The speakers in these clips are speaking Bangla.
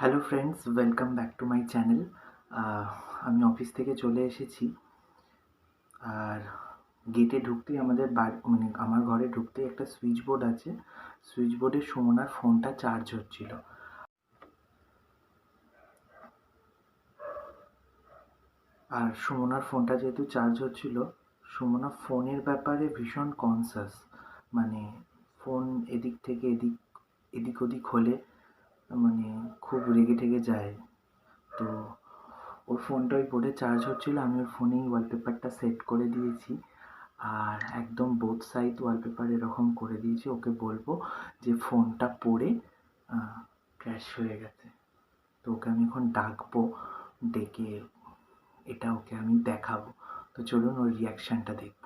Hello friends welcome back to my channel আমি অফিস থেকে চলে এসেছি। আর গেটে ঢুকতেই আমাদের বাড়ি মানে আমার ঘরে ঢুকতেই একটা সুইচ বোর্ড আছে। সুইচ বোর্ডে সুমনার ফোনটা চার্জ হচ্ছিল। আর সুমনার ফোনটা যেহেতু চার্জ হচ্ছিল, সুমনা ফোনের ব্যাপারে ভীষণ কনসাস মানে ফোন এদিক থেকে এদিক এদিক ওদিক হলে মানে খুব রেগে টেগে যায়। তো ওর ফোনটা ওই বোর্ডে চার্জ হচ্ছিল, আমি ওর ফোনেই ওয়ালপেপারটা সেট করে দিয়েছি। আর একদম বোথ সাইড ওয়ালপেপার এরকম করে দিয়েছি, ওকে বলব যে ফোনটা পড়ে ক্র্যাশ হয়ে গেছে। তো ওকে আমি এখন ডাকবো, ডেকে এটা ওকে আমি দেখাবো। তো চলুন ওর রিয়াকশানটা দেখব।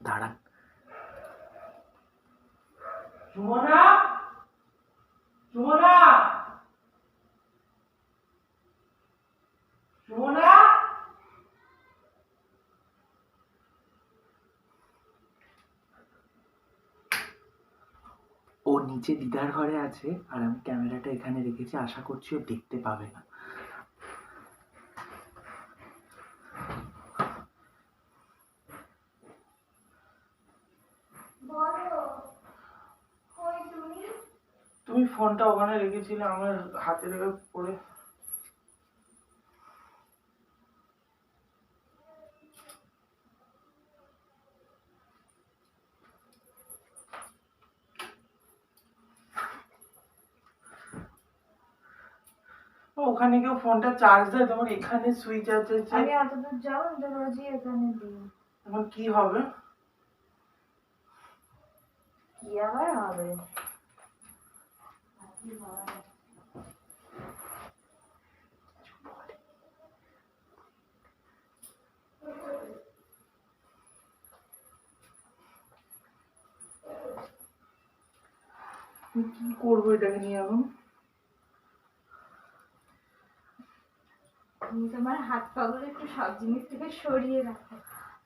দাঁড়ান। সুমনা সুমনা ও নিচে দিদার ঘরে আছে আর আমি ক্যামেরাটা এখানে রেখেছি আশা করছি ও দেখতে পাবে না। তুমি? তুমি ফোনটা ওখানে রেখেছিলে আমার হাতে রেখে পড়ে ও, ওখানে কেউ ফোনটা চার্জ দেয় তোমার এখানে সুইচ আছে আমি এত দূর যাব আমি রোজই এখানে দিই এখন কি হবে? কি আবার হবে? কি করব এটাকে নিয়ে এখন? তুমি তোমার হাত পাগুলো একটু সব জিনিস থেকে সরিয়ে রাখো।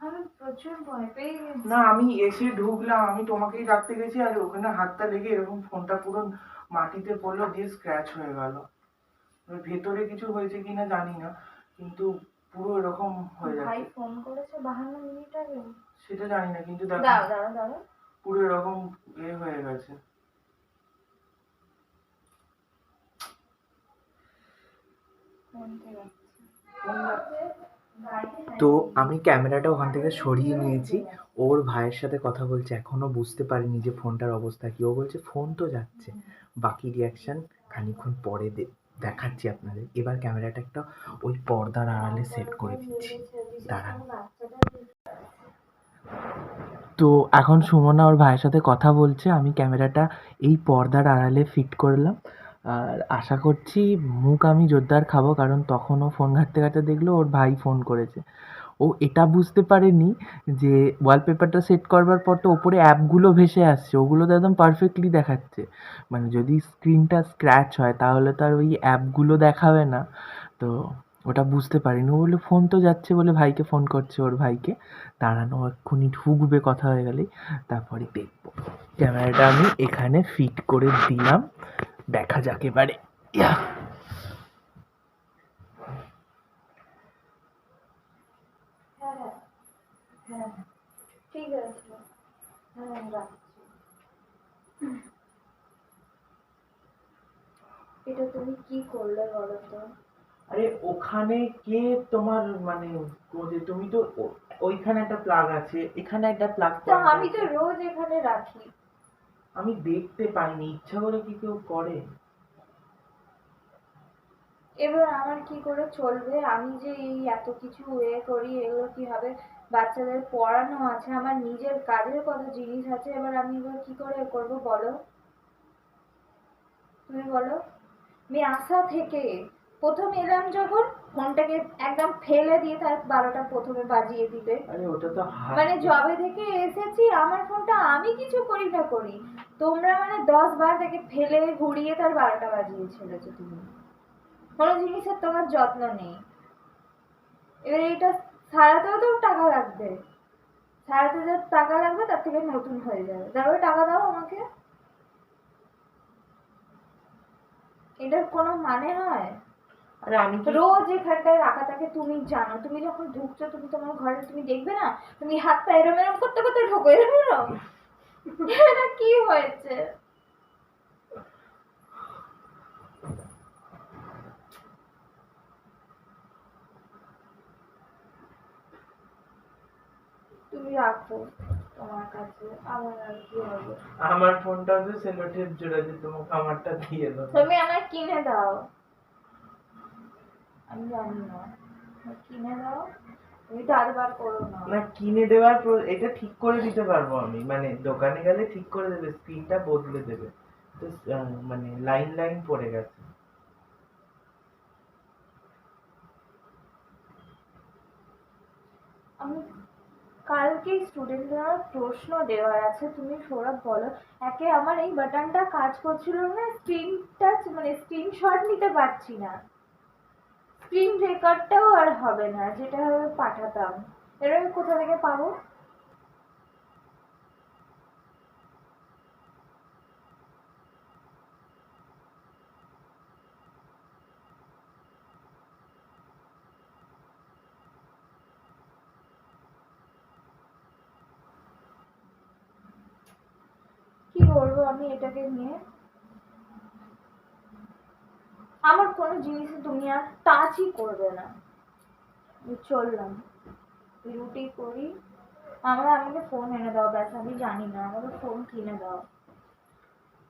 আমি প্রচুর ভয় পেয়ে গেছি। না আমি এসে ঢুকলাম। আমি তোমাকেই ডাকতে গেছি আর ওখানে হাতটা লেগে এরকম ফোনটা পুরো মাটিতে পড়ল দিয়ে স্ক্র্যাচ হয়ে গেল। ভেতরে কিছু হয়েছে কিনা জানি না কিন্তু পুরো এরকম হয়ে ভাই ফোন করেছে বাহান্ন মিনিট আগে? সেটা জানি না কিন্তু দেখো দাও দাও দাও। পুরো এরকম এ হয়ে গেছে। ফোন থেকে। তো আমি ক্যামেরাটা ওখান থেকে সরিয়ে নিয়েছি। ওর ভাইয়ের সাথে কথা বলছে এখনও বুঝতে পারিনি যে ফোনটার অবস্থা কি। ও বলছে, ফোন তো যাচ্ছে। বাকি রিয়াকশন খানিক্ষণ পরে দেখাচ্ছি আপনাদের। এবার ক্যামেরাটা একটা ওই পর্দার আড়ালে সেট করে দিচ্ছি। দাঁড়ান। তো এখন সুমনা ওর ভাইয়ের সাথে কথা বলছে। আমি ক্যামেরাটা এই পর্দার আড়ালে ফিট করলাম। আর আশা করছি মুখ আমি জোরদার খাব, কারণ তখনও ফোন ঘাঁটতে ঘাঁটতে দেখল ওর ভাই ফোন করেছে। ও এটা বুঝতে পারেনি যে ওয়ালপেপারটা সেট করবার পর তো ওপরে অ্যাপগুলো ভেসে আসছে, ওগুলো তো একদম পারফেক্টলি দেখাচ্ছে। মানে যদি স্ক্রিনটা স্ক্র্যাচ হয়, তাহলে তো আর ওই অ্যাপগুলো দেখাবে না। তো ওটা বুঝতে পারিনি। ও বলল ফোন তো যাচ্ছে বলে ভাইকে ফোন করছে ওর ভাইকে। দাঁড়ানো, এক্ষুনি ঢুকবে, কথা হয়ে গেলেই। তারপরে দেখব। ক্যামেরাটা আমি এখানে ফিট করে দিলাম। দেখা যাক এবারে। ইয়া। হ্যাঁ হ্যাঁ হ্যাঁ। ঠিক আছে। রাখছি। এটা তুমি কি করলে বলো তো? আরে ওখানে কে তোমার মানে যে তুমি তো ওইখানে একটা প্লাগ আছে এখানে একটা প্লাগ তো আমি তো রোজ এখানে রাখি। আমি দেখতে পাইনি, ইচ্ছা করে কি কেউ করে? এবার আমার কি করে চলবে? আমি যে এই এত কিছু এ করি, এগুলো কি হবে বাচ্চাদের পড়ানো আছে? আমার নিজের কাজের কত জিনিস আছে? এবার আমি এবার কি করে করব বলো? তুমি বলো? আমি আশা থেকে প্রথম এলাম যখন ফোনটাকে একদম ফেলে দিয়ে তার বারোটা প্রথমে বাজিয়ে দিবে। ওটা তো মানে জবে থেকে এসেছি আমার ফোনটা আমি কিছু করি না করি। তোমরা মানে দশ বার থেকে ফেলে ঘুরিয়ে তার বারোটা বাজিয়ে ছেড়েছো তুমি। কোনো জিনিসের তোমার যত্ন নেই। এবার এটা সারাতেও তো টাকা লাগবে। সারাতে যা টাকা লাগবে তার থেকে নতুন হয়ে যাবে। তারপরে টাকা দাও আমাকে। এটার কোনো মানে হয় আরে আমি রোজ এখানটায় রাখা থাকে তুমি জানো তুমি যখন ঢুকছো তুমি তোমার ঘরে তুমি দেখবে না তুমি হাতটা এরম এরম করতে করতে ঢোকো এরম এরম। এটা কি হয়েছে? তুমি রাখো তোমার কাছে আমার আর কি হবে? আমার ফোনটা তো সেলো টেপ জোড়া যে তোমাকে আমারটা দিয়ে দাও। তুমি আমায় কিনে দাও। আমি জানি না। কিনে দাও তুমি তো আরবার করো না। না কিনে দেওয়ার এটা ঠিক করে দিতে পারব আমি। মানে দোকানে গেলে ঠিক করে দেবে স্ক্রিনটা বদলে দেবে। তো মানে লাইন লাইন পড়ে গেছে। আমি কালকে স্টুডেন্টদের প্রশ্ন দেওয়ার আছে। তুমি সৌরভ বলো। একে আমার এই বাটনটা কাজ করছিল না স্ক্রিন টাচ মানে স্ক্রিনশট নিতে পারছি না। স্ক্রিন রেকর্ডটাও আর হবে না, যেটা হবে পাঠাতাম। এরকম কোথা থেকে পাবো? কি করব আমি এটাকে নিয়ে? আমার কোনো জিনিসে তুমি আর টাচই করবে না। চললাম। রুটি করি। আমরা আমাকে ফোন এনে দাও ব্যাস আমি জানি না। আমাকে ফোন কিনে দাও।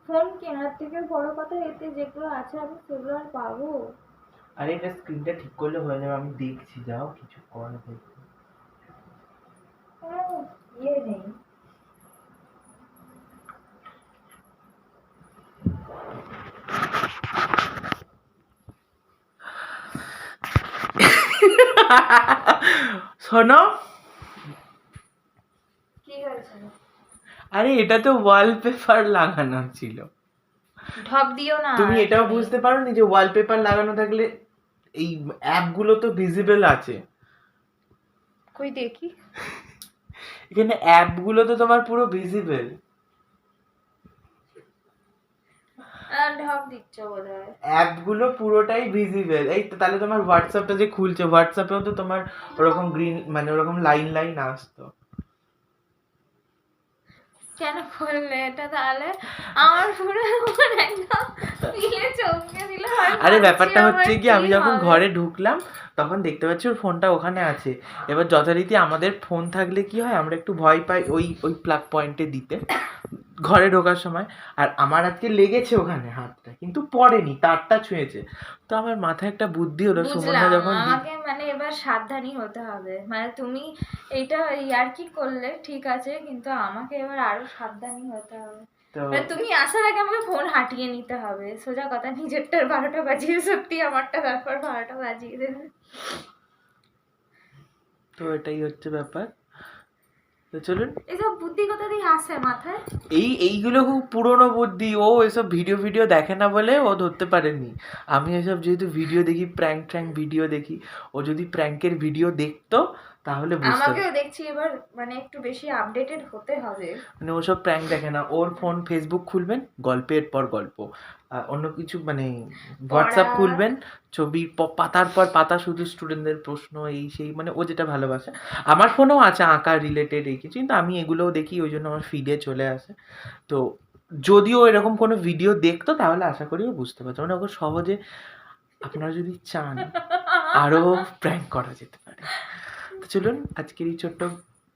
ফোন কেনার থেকে বড় কথা এতে যেগুলো আছে আমি সেগুলো আর পাবো। আরে এটা স্ক্রিনটা ঠিক করলে হয়ে যাবে। আমি দেখছি যাও কিছু কর দেখি ইয়ে নেই। শোনো। আরে এটা তো ওয়ালপেপার লাগানো ছিল। ঢপ দিও না। তুমি এটাও বুঝতে পারো নি যে ওয়ালপেপার লাগানো থাকলে এই অ্যাপগুলো তো ভিজিবল আছে। কই দেখি। এখানে অ্যাপগুলো তো তোমার পুরো ভিজিবল আহ, ঢপ দিচ্ছ বোধ হয় অ্যাপগুলো পুরোটাই ভিজিবল এই তো তাহলে তোমার হোয়াটসঅ্যাপটা যে খুলছে হোয়াটসঅ্যাপেও তো তোমার ওরকম গ্রিন মানে ওরকম লাইন লাইন আসতো। কেন করলে এটা তাহলে? আমার পুরো একদম পিলে চমকে দিল। আরে ব্যাপারটা হচ্ছে কি আমি যখন ঘরে ঢুকলাম তখন দেখতে পাচ্ছি ওর ফোনটা ওখানে আছে। এবার যথারীতি আমাদের ফোন থাকলে কি হয় আমরা একটু ভয় পাই ওই ওই প্লাগ পয়েন্টে দিতে। ঘরে ঢোকার সময়। আর আমার আজকে লেগেছে ওখানে হাতটা কিন্তু পড়েনি তারটা ছুঁয়েছে। তো আমার মাথায় একটা বুদ্ধি হলো সুমনা যখন আমাকে মানে এবার সাবধানী হতে হবে। মানে তুমি এইটা ইয়ার্কি করলে ঠিক আছে কিন্তু আমাকে এবার আরও সাবধানী হতে হবে। মানে তুমি আসার আগে আমাকে ফোন হাঁটিয়ে নিতে হবে। সোজা কথা নিজেরটার বারোটা বাজিয়ে সত্যি আমারটা তারপর বারোটা বাজিয়ে দেবে। তো এটাই হচ্ছে ব্যাপার। তো চলুন। এসব বুদ্ধি কোথা দিয়ে আসে মাথায়? এই এইগুলো খুব পুরনো বুদ্ধি। ও এসব ভিডিও ভিডিও দেখে না বলে ও ধরতে পারেনি। আমি এসব যেহেতু ভিডিও দেখি প্র্যাঙ্ক ট্র্যাঙ্ক ভিডিও দেখি ও যদি প্র্যাঙ্কের ভিডিও দেখতো তাহলে বুঝতে আমাকেও দেখছি এবার মানে একটু বেশি আপডেটেড হতে হবে। মানে ওসব প্র্যাঙ্ক দেখে না ওর ফোন ফেসবুক খুলবেন গল্পের পর গল্প। আর অন্য কিছু মানে হোয়াটসঅ্যাপ খুলবেন ছবি পাতার পর পাতা শুধু স্টুডেন্টদের প্রশ্ন এই সেই মানে ও যেটা ভালোবাসে। আমার ফোনেও আছে আঁকা রিলেটেড এই কিছু কিন্তু আমি এগুলোও দেখি ওই জন্য আমার ফিডে চলে আসে। তো যদিও এরকম কোনো ভিডিও দেখতো তাহলে আশা করি ও বুঝতে পারতো। মানে ওকে সহজে আপনারা যদি চান আরও প্র্যাঙ্ক করা যেতে পারে। চলুন আজকের এই ছোট্ট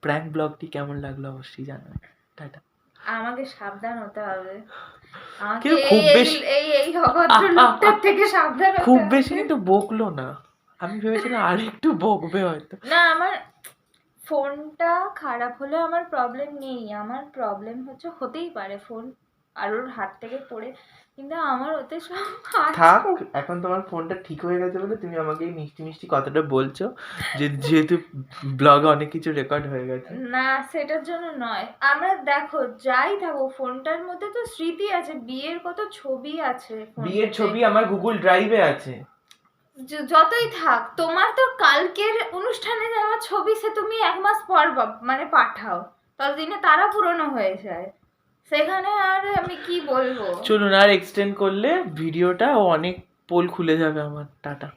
প্র্যাঙ্ক ব্লগটি কেমন লাগল অবশ্যই জানাবেন। টাটা। আমাকে সাবধান হতে হবে। আমাকে খুব বেশি- এই এই অভদ্র লোকটার থেকে সাবধান খুব বেশি কিন্তু বকলো না। আমি ভেবেছিলাম আর একটু বকবে হয়তো। না আমার ফোনটা খারাপ হলে আমার প্রবলেম নেই। আমার প্রবলেম হচ্ছে হতেই পারে ফোন আরোর হাত থেকে পড়ে। কিন্তু আমার ওতে সব থাক এখন তোমার ফোনটা ঠিক হয়ে গেছে বলে তুমি আমাকে এই মিষ্টি মিষ্টি কথাটা বলছো যে যেহেতু ব্লগে অনেক কিছু রেকর্ড হয়ে গেছে। না সেটার জন্য নয়। আমরা দেখো যাই থাকো ফোনটার মধ্যে তো স্মৃতি আছে বিয়ের কত ছবি আছে বিয়ের ছবি আমার গুগল ড্রাইভে আছে। যতই থাক তোমার তো কালকের অনুষ্ঠানে যাওয়া ছবি সে তুমি এক মাস পর মানে পাঠাও। ততদিনে তারা পুরনো হয়ে যায়। সেখানে আর আমি কি বলব? চলুন আর এক্সটেন্ড করলে ভিডিওটা অনেক পোল খুলে যাবে আমার, টাটা।